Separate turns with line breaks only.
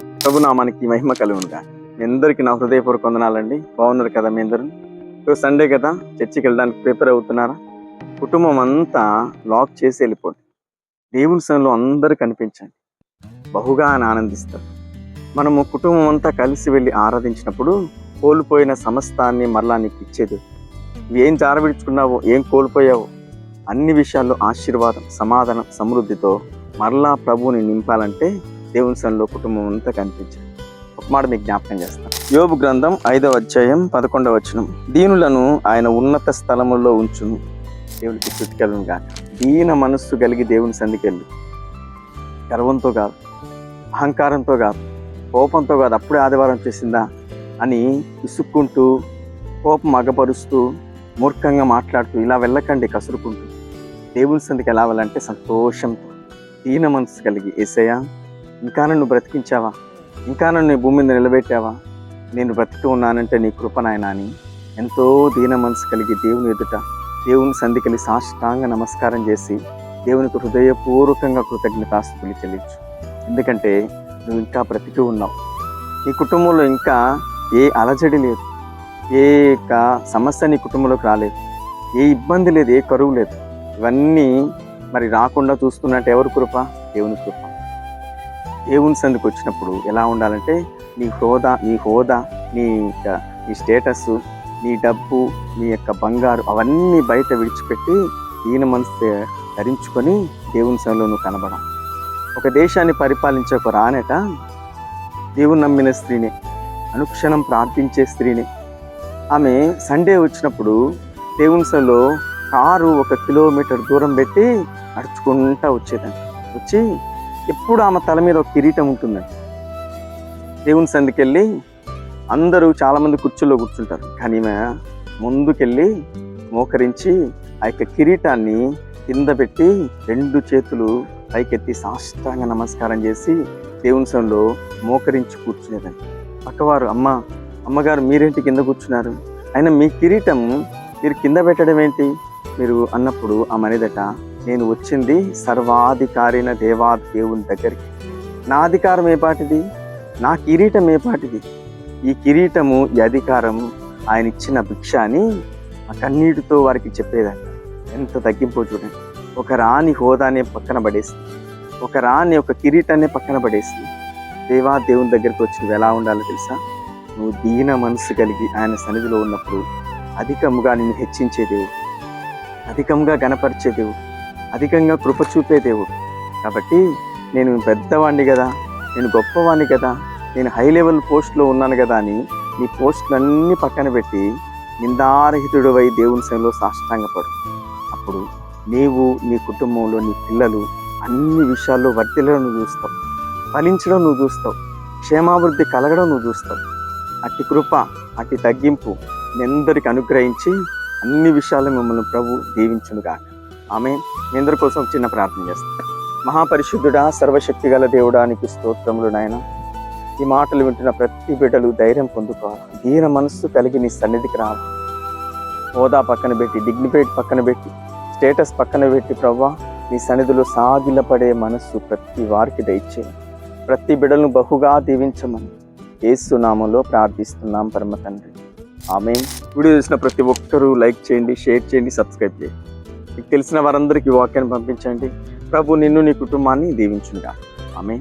ప్రభు నామానికి మహిమ కలుగునుగా. మీ అందరికీ నా హృదయపూర్వక వందనాలండి. బాగున్నారు కదా మీ అందరూ? ఇప్పుడు సండే కదా? చర్చికి వెళ్ళడానికి ప్రిపేర్ అవుతున్నారా? కుటుంబం అంతా లాక్ చేసి వెళ్ళిపోండి. దేవుని సన్నిలో అందరూ కనిపించండి. బహుగా ఆనందిస్తారు. మనము కుటుంబం అంతా కలిసి వెళ్ళి ఆరాధించినప్పుడు కోల్పోయిన సమస్తాన్ని మరలా నీకు ఇచ్చేది. ఏం జారవిడుచుకున్నావో ఏం కోల్పోయావో అన్ని విషయాల్లో ఆశీర్వాదం సమాధానం సమృద్ధితో మరలా ప్రభువుని నింపాలంటే దేవుని సన్లో కుటుంబం అంతా కనిపించింది. ఒక మాట మీకు జ్ఞాపకం చేస్తాను యోబు గ్రంథం ఐదవ అధ్యాయం పదకొండవ వచనం. దీనులను ఆయన ఉన్నత స్థలముల్లో ఉంచును. దేవునికి చుట్టుకెళ్ళను కాక దీన మనస్సు కలిగి దేవుని సందికెళ్ళి గర్వంతో కాదు అహంకారంతో కాదు కోపంతో కాదు అప్పుడే ఆదివారం చేసిందా అని విసుక్కుంటూ కోపం అగపరుస్తూ మూర్ఖంగా మాట్లాడుతూ ఇలా వెళ్ళకండి కసురుకుంటూ. దేవుని సందికి ఎలా వెళ్ళాలంటే సంతోషంతో. దీన మనసు కలిగి ఏసయ్యా ఇంకా నన్ను బ్రతికించావా? ఇంకా నన్ను ఈ భూమి మీద నిలబెట్టావా? నేను బ్రతికి ఉన్నానంటే నీ కృప అని ఎంతో దీన మనసు కలిగి దేవుని ఎదుట దేవుని సంధికలి సాష్టాంగ నమస్కారం చేసి దేవునికి హృదయపూర్వకంగా కృతజ్ఞతాస్తుతులు చెల్లించు. ఎందుకంటే నువ్వు ఇంకా బ్రతికి ఉన్నావు. నీ కుటుంబంలో ఇంకా ఏ అలజడి లేదు. ఏ యొక్క సమస్య నీ కుటుంబంలోకి రాలేదు. ఏ ఇబ్బంది లేదు ఏ కరువు లేదు. ఇవన్నీ మరి రాకుండా చూస్తున్నట్టు ఎవరి కృప? దేవుని కృప. దేవుని సందుకు వచ్చినప్పుడు ఎలా ఉండాలంటే నీ హోదా నీ హోదా నీ యొక్క నీ స్టేటస్ నీ డబ్బు నీ యొక్క బంగారు అవన్నీ బయట విడిచిపెట్టి ఈయన మనసు ధరించుకొని దేవుని సంలో నువ్వు కనబడ ఒక దేశాన్ని పరిపాలించే ఒక రానట దేవుని నమ్మిన స్త్రీని అనుక్షణం ప్రార్థించే స్త్రీని. ఆమె సండే వచ్చినప్పుడు దేవుని సంలో కారు ఒక కిలోమీటర్ దూరం పెట్టి నడుచుకుంటా వచ్చేదండి వచ్చి ఎప్పుడు ఆమె తల మీద ఒక కిరీటం ఉంటుందండి. దేవుని సందుకెళ్ళి అందరూ చాలామంది కుర్చీలో కూర్చుంటారు. కానీ ఈమె ముందుకెళ్ళి మోకరించి ఆ యొక్క కిరీటాన్ని కింద పెట్టి రెండు చేతులు పైకెత్తి సాష్టాంగ నమస్కారం చేసి దేవుని సంలో మోకరించి కూర్చునేదండి. పక్కవారు అమ్మ అమ్మగారు మీరేంటి కింద కూర్చున్నారు? అయినా మీ కిరీటం మీరు కింద పెట్టడం ఏంటి? మీరు అన్నప్పుడు ఆ మనిదట నేను వచ్చింది సర్వాధికారైన దేవా దేవుని దగ్గరికి. నా అధికారం ఏపాటిది నా కిరీటం ఏపాటిది ఈ కిరీటము ఈ అధికారం ఆయన ఇచ్చిన భిక్ష అని ఆ కన్నీటితో వారికి చెప్పేదాన్ని. ఎంత తగ్గింపో చూడండి. ఒక రాణి హోదానే పక్కన పడేసి ఒక రాణి ఒక కిరీటాన్ని పక్కన పడేసి దేవా దేవుని దగ్గరికి వచ్చి నువ్వు ఎలా ఉండాలో తెలుసా? నువ్వు దీన మనసు కలిగి ఆయన సన్నిధిలో ఉన్నప్పుడు అధికముగా నిన్ను హెచ్చించే దేవుడు అధికంగా గణపరిచే దేవుడు అధికంగా కృప చూపే దేవుడు. కాబట్టి నేను పెద్దవాడిని కదా నేను గొప్పవాడిని కదా నేను హై లెవెల్ పోస్ట్లో ఉన్నాను కదా అని నీ పోస్టులన్నీ పక్కన పెట్టి నిందారహితుడు అయి దేవుని సేవలో సాష్టాంగపడు. అప్పుడు నీవు నీ కుటుంబంలో నీ పిల్లలు అన్ని విషయాల్లో వర్తిలో నువ్వు చూస్తావు. ఫలించడం నువ్వు చూస్తావు. క్షేమాభివృద్ధి కలగడం నువ్వు చూస్తావు. అట్టి కృప అట్టి తగ్గింపు మీ అందరికి అనుగ్రహించి అన్ని విషయాలు మిమ్మల్ని ప్రభు దీవించునుగా ఆమె మీ అందరి కోసం ఒక చిన్న ప్రార్థన చేస్తాను మహాపరిశుద్ధుడా సర్వశక్తి గల దేవుడా నీకు స్తోత్రములు నాయన. ఈ మాటలు వింటున్న ప్రతి బిడ్డలు ధైర్యం పొందుకోవాలి. దీన మనస్సు కలిగి నీ సన్నిధికి రావాలి. హోదా పక్కన పెట్టి డిగ్నిఫైడ్ పక్కన పెట్టి స్టేటస్ పక్కన పెట్టి ప్రవ్వా నీ సన్నిధిలో సాగిలపడే మనస్సు ప్రతి వారికి దయచేయండి ప్రతి బిడ్డలను బహుగా దీవించమని ఏసునామంలో ప్రార్థిస్తున్నాం పరమ తండ్రి. ఆమె వీడియో చూసిన ప్రతి ఒక్కరూ లైక్ చేయండి షేర్ చేయండి సబ్స్క్రైబ్ చేయండి. మీకు తెలిసిన వారందరికీ వాక్యాన్ని పంపించండి. ప్రభు నిన్ను నీ కుటుంబాన్ని దీవించుగా ఆమె